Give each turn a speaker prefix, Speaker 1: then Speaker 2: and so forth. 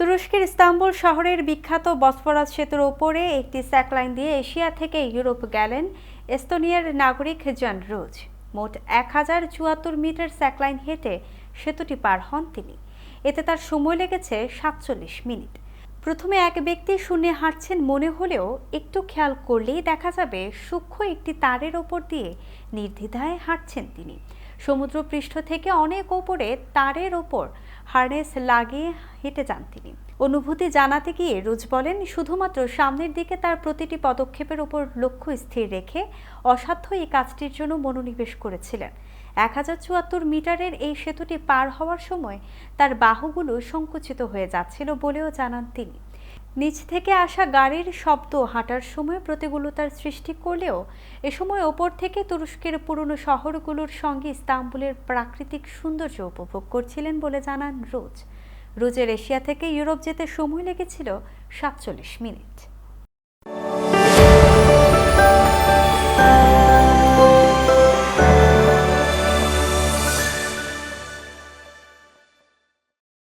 Speaker 1: তুরস্কের ইস্তাম্বুল শহরের বিখ্যাত বসফরাস সেতুর ওপরে একটি স্যাকলাইন দিয়ে এশিয়া থেকে ইউরোপ গেলেন এস্তোনিয়ার নাগরিক জন রোজ। মোট এক হাজার চুয়াত্তর মিটার স্যাকলাইন হেঁটে সেতুটি পার হন তিনি। এতে তার সময় লেগেছে সাতচল্লিশ মিনিট। প্রথমে এক ব্যক্তি শূন্যে হাঁটছেন মনে হলেও একটু খেয়াল করলেই দেখা যাবে সূক্ষ্ম একটি তারের ওপর দিয়ে নির্দ্বিধায় হাঁটছেন তিনি। সমুদ্রপৃষ্ঠ থেকে অনেক ওপরে তারের ওপর হার্নেস লাগিয়ে হেঁটে যান তিনি। অনুভূতি জানাতে গিয়ে রোজ বলেন, শুধুমাত্র সামনের দিকে তার প্রতিটি পদক্ষেপের ওপর লক্ষ্য স্থির রেখে অসাধ্য এই কাজটির জন্য মনোনিবেশ করেছিলেন। এক হাজার চুয়াত্তর মিটারের এই সেতুটি পার হওয়ার সময় তার বাহুগুলো সংকুচিত হয়ে যাচ্ছিল বলেও জানান তিনি। নিচ থেকে আসা গাড়ির শব্দ হাঁটার সময় প্রতিকূলতার সৃষ্টি করলেও এ সময় ওপর থেকে তুরস্কের পুরনো শহরগুলোর সঙ্গে ইস্তাম্বুলের প্রাকৃতিক সৌন্দর্য উপভোগ করছিলেন বলে জানান রোজ। রোজের এশিয়া থেকে ইউরোপ যেতে সময় লেগেছিল সাতচল্লিশ মিনিট।